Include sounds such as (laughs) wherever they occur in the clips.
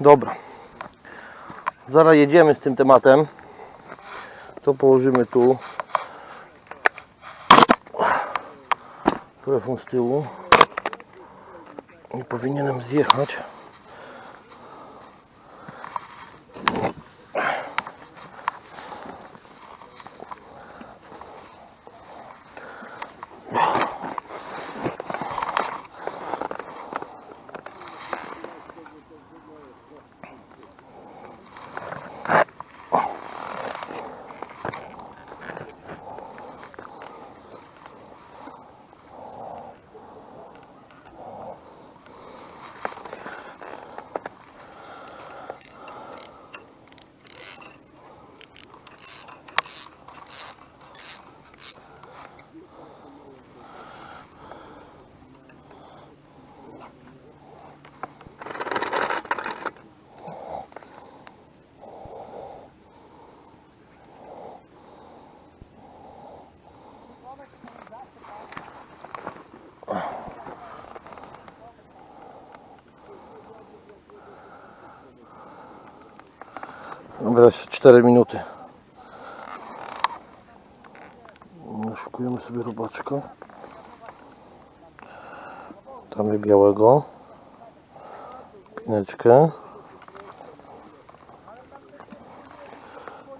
Dobra. Zaraz jedziemy z tym tematem. To położymy tu. Telefon z tyłu. Nie powinienem zjechać. Dobra, jeszcze 4 minuty. Szukujemy sobie robaczka. Damy białego. Pineczkę.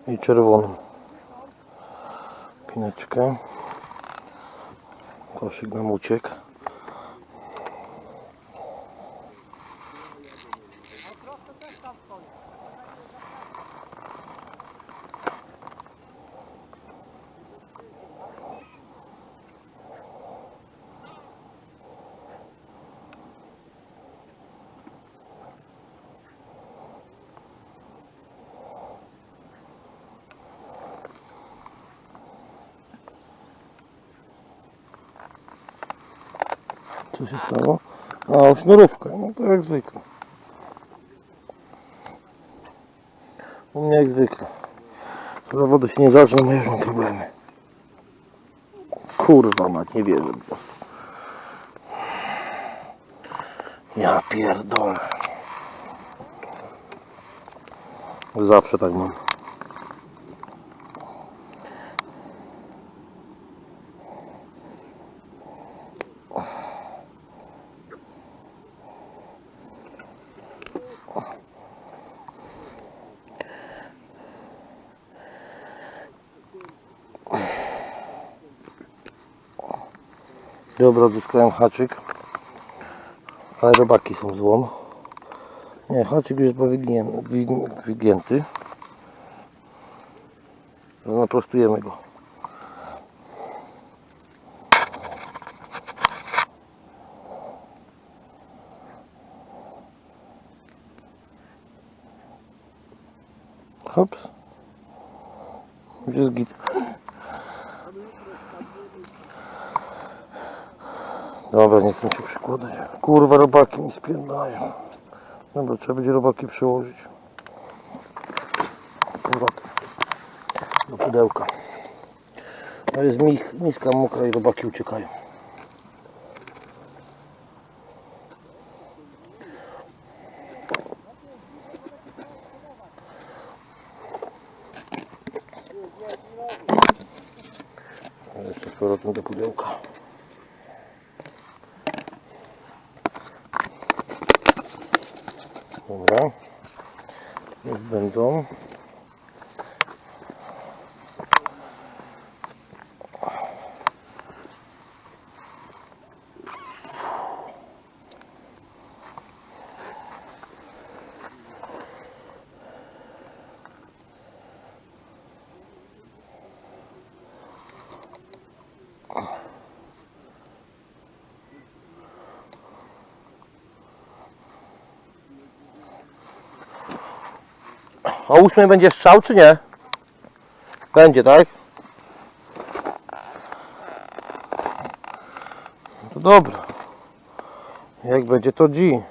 I czerwoną. Pineczkę. Koszyk nam uciekł. Co się stało? A, sznurówka. No to jak zwykle. U mnie jak zwykle. Zawody się nie zaczną, ja już mam problemy. Kurwa mać, nie wierzę w to. Ja pierdolę. Zawsze tak mam. Dobra, odzyskałem haczyk. Ale robaki są złom. Nie, haczyk już wi- wygięty. No, Naprostujemy go. Hops. Już git. Dobra, nie chcę się przykładać. Kurwa, robaki mi spierdalają. Dobra, trzeba będzie robaki przełożyć. Powrotem. Do pudełka. To jest mi- miska mokra i robaki uciekają. Jeszcze z powrotem do pudełka. Dobra. Już o ósmej będzie strzał, czy nie? Będzie, tak? No to dobra. Jak będzie to G.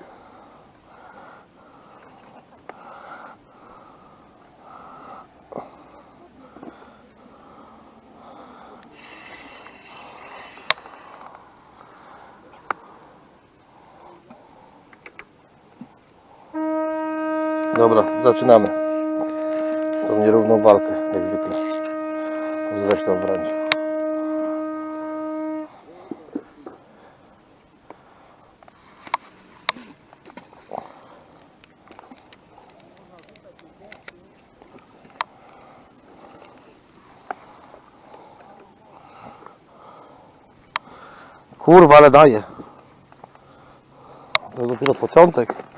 Dobra, zaczynamy. Tą nierówną walkę, jak zwykle. Zresztą wręcz. Kurwa, ale daje. To dopiero początek.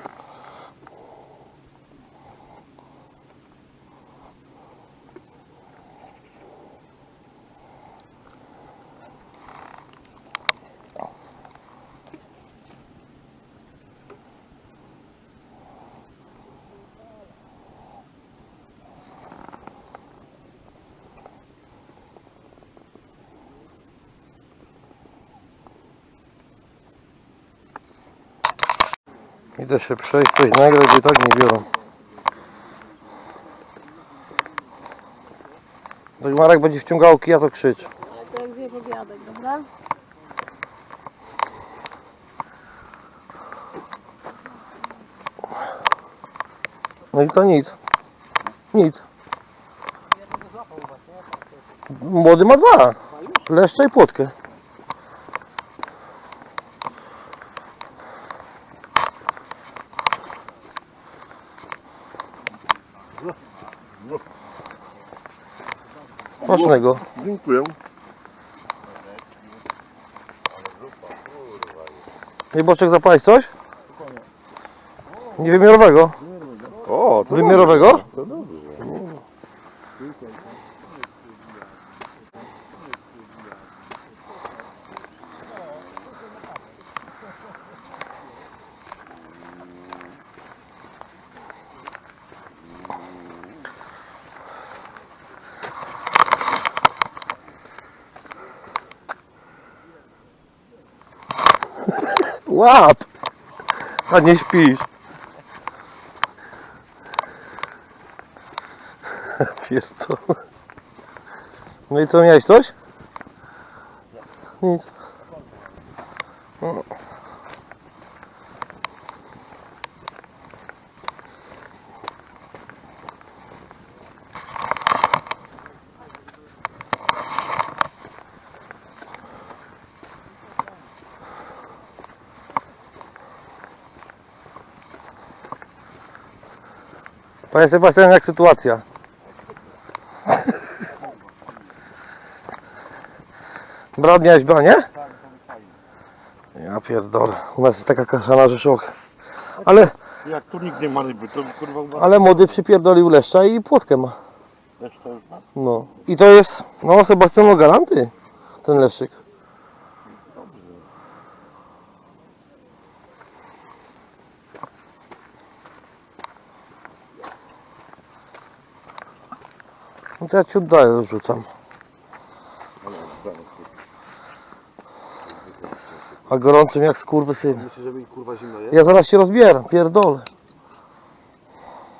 Idę się przejść, coś nagrać i tak nie biorą. To Marek będzie wciągał kija, to krzycz. Ale to jak zjesz obiadek, dobra? No i to nic. Nic. Młody ma dwa. Leszcze i płotkę. Smacznego. Dziękuję. I boczek zapalić coś? Niewymiarowego? O, to Wymiarowego? dobrze, To dobrze. Łap! A nie śpisz. Pierdolę. No i co, miałeś coś? Nic. Panie Sebastian, jak sytuacja? Brat miałeś branie? Ja pierdolę. U nas jest taka kaszana, że szok. Ale, Jak tu nikt nie ma ryby, to kurwa ale młody przypierdolił leszcza i płotkę ma. Też to już ma? No. I to jest, no Sebastian, no galanty. Ten leszczyk. To ja ci oddaję, rzucam. A gorącym jak skurwysyn. Myślisz, że mi kurwa zimno jest? Ja zaraz się rozbieram, pierdolę.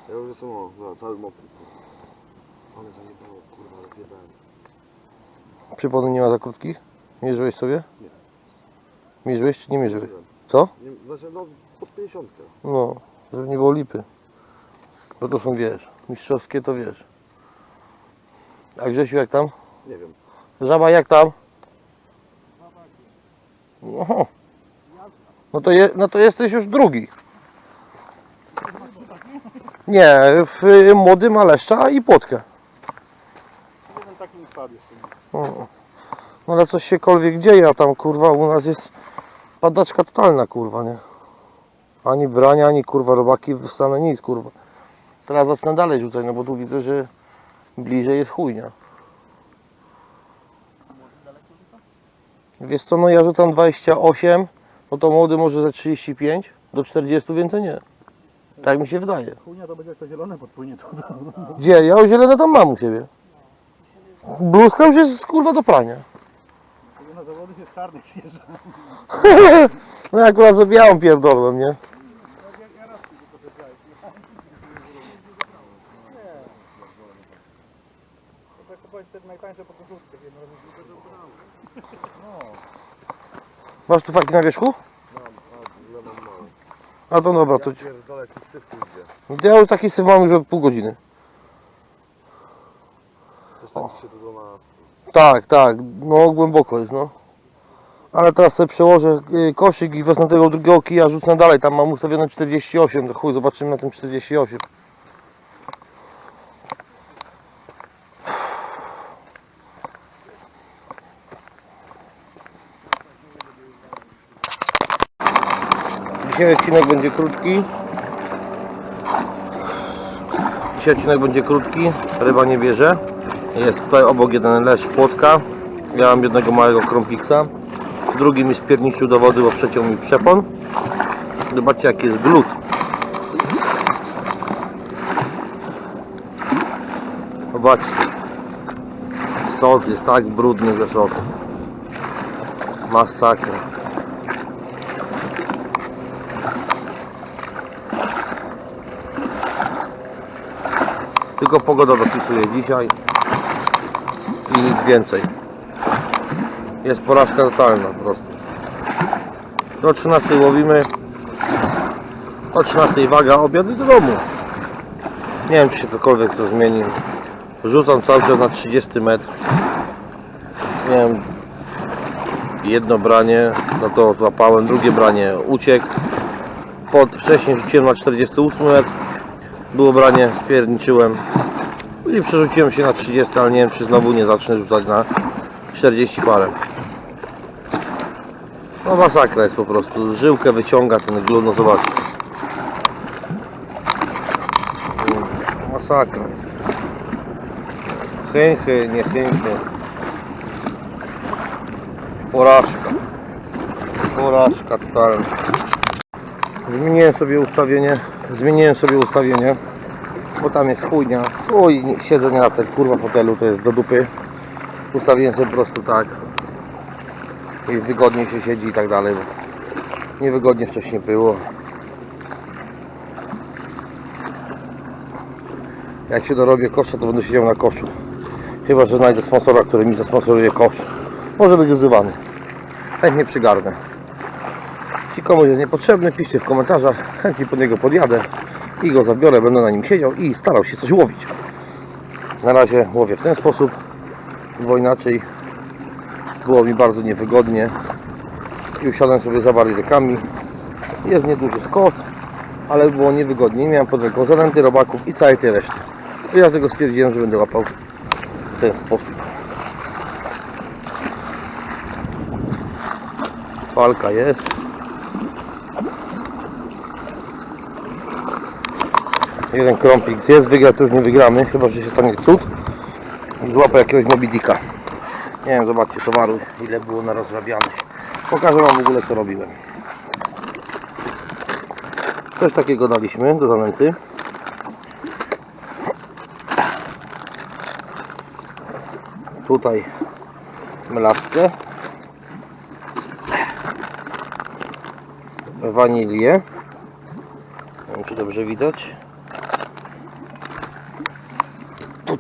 Ja już jestem o, no, cały mokry. Ale zajebało, kurwa, ale zjebałem. Przypony nie ma za krótkich? Mierzyłeś sobie? Nie. Mierzyłeś czy nie mierzyłeś? Co? Nie, znaczy, no, pod 50. No, żeby nie było lipy. Bo to są, wiesz, mistrzowskie to wiesz. A Grzesiu jak tam? Nie wiem. Żaba jak tam? No, no, to, je, no to jesteś już drugi. Nie, w y, młodym Maleszcza i płotkę. Jeden jeszcze. O. No ale coś siekolwiek dzieje, a tam kurwa u nas jest padaczka totalna kurwa, nie? Ani brania, ani kurwa robaki wstane nic kurwa. Teraz zacznę dalej rzucać, no bo tu widzę, że bliżej jest chujnia. Wiesz co, no ja rzucam 28, no to młody może ze 35 do 40, więcej nie. Tak mi się wydaje. Chujnia to będzie jak to zielone podpłynie to. to. Gdzie? Ja o zielone tam mam u siebie. Bluzka już jest kurwa do prania. Na zawody się z czarnych przyjeżdża. (laughs) No ja akurat za białą pierdolłem, nie? To jest chyba te najtańsze podkosówki. Masz tu faki na wierzchu? Mam, a, to dobra, to... Pierdolę, jakiś syf tu idzie. Ja już taki syf mam już od pół godziny. Też tak się. Tak, tak, no głęboko jest, no. Ale teraz sobie przełożę y, koszyk i wezmę tego drugiego kija, rzucę dalej. Tam mam ustawione 48, to chuj, zobaczymy na tym 48. Dzisiaj odcinek będzie krótki. Dzisiaj odcinek będzie krótki, ryba nie bierze. Jest tutaj obok jeden leż płotka. Ja mam jednego małego krąpiksa. Drugi mi spierniczył do wody, bo przeciął mi przepon. Zobaczcie jaki jest glut. Zobaczcie. Sos jest tak brudny ze sosu. Masakra. Tylko pogoda dopisuje dzisiaj i nic więcej. Jest porażka totalna po prostu. Do 13 łowimy. O 13 waga, obiad i do domu. Nie wiem czy się cokolwiek co zmieni. Rzucam cały czas na 30 metr. Nie wiem. Jedno branie, no to złapałem, drugie branie uciekł. Pod, wcześniej rzuciłem na 48 metr. Było branie, spierniczyłem. I przerzuciłem się na 30, ale nie wiem czy znowu nie zacznę rzucać na 40 parę. No masakra jest po prostu. Żyłkę wyciąga ten glut, no zobaczcie. Masakra. Chęchy, nie chęchy. Porażka. Porażka totalna. Zmieniłem sobie ustawienie. Zmieniłem sobie ustawienie. Bo tam jest chujnia. Oj, nie- siedzenie na tym kurwa fotelu to jest do dupy. Ustawiłem sobie po prostu tak. I wygodniej się siedzi i tak dalej. Niewygodnie wcześniej było. Jak się dorobię kosza, to będę siedział na koszu. Chyba, że znajdę sponsora, który mi zasponsoruje kosz. Może być używany. Chętnie przygarnę. Komuś jest niepotrzebny, piszcie w komentarzach. Chętnie pod niego podjadę i go zabiorę. Będę na nim siedział i starał się coś łowić. Na razie łowię w ten sposób, bo inaczej było mi bardzo niewygodnie i usiadłem sobie za barierkami. Jest nieduży skos, ale było niewygodnie. Miałem pod ręką zanęty robaków i całej tej reszty. I dlatego stwierdziłem, że będę łapał w ten sposób. Falka jest. Jeden krąpik jest, wygra już nie wygramy, chyba że się stanie cud. I złapę jakiegoś mobidika. Nie wiem, zobaczcie towaru, ile było na rozrabianych. Pokażę Wam w ogóle co robiłem. Coś takiego daliśmy do zanęty. Tutaj melaskę. Wanilię. Nie wiem czy dobrze widać.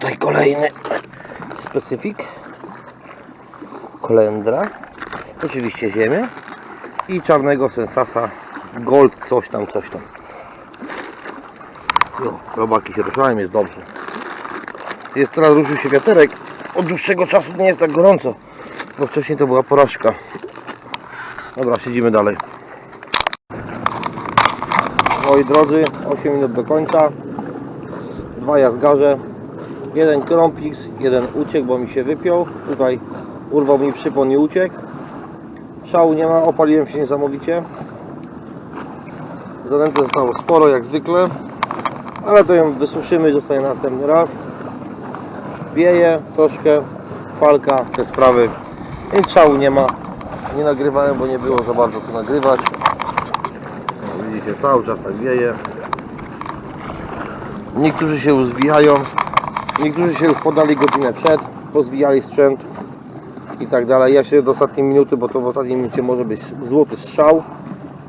Tutaj kolejny specyfik. Kolendra. Oczywiście ziemię. I czarnego sensasa gold coś tam, coś tam. Jo, robaki się ruszają, jest dobrze. Jest teraz ruszył się wiaterek. Od dłuższego czasu nie jest tak gorąco. Bo wcześniej to była porażka. Dobra, siedzimy dalej. Moi drodzy, 8 minut do końca. Dwa jazgarze. Jeden krąpiks, jeden uciekł, bo mi się wypiął. Tutaj urwał mi przypon i uciekł. Szału nie ma, opaliłem się niesamowicie. Zanęty zostało sporo jak zwykle. Ale to ją wysuszymy zostaje następny raz. Wieje troszkę, falka, te sprawy. Więc szału nie ma. Nie nagrywałem, bo nie było za bardzo co nagrywać. No, Widzicie, cały czas tak wieje. Niektórzy się już zwijają. Niektórzy się już podali godzinę przed, pozwijali sprzęt i tak dalej. Ja się do ostatniej minuty, bo to w ostatniej minucie może być złoty strzał.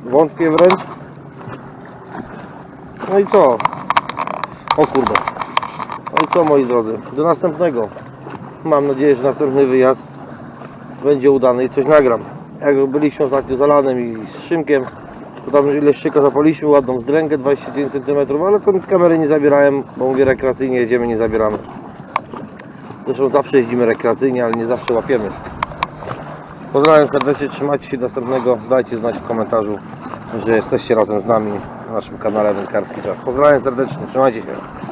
Wątpię wręcz. No i co? O kurde. No i co moi drodzy? Do następnego. Mam nadzieję, że następny wyjazd będzie udany i coś nagram. Jak byliśmy ostatnio z Alanem i z Szymkiem, Bo tam leszczyka zapaliśmy, ładną wzdręgę 29 cm, ale to kamery nie zabierałem, bo mówię rekreacyjnie jedziemy, nie zabieramy. Zresztą zawsze jeździmy rekreacyjnie, ale nie zawsze łapiemy. Pozdrawiam serdecznie, trzymajcie się następnego. Dajcie znać w komentarzu, że jesteście razem z nami na naszym kanale Wędkarski Czas. Pozdrawiam serdecznie, trzymajcie się.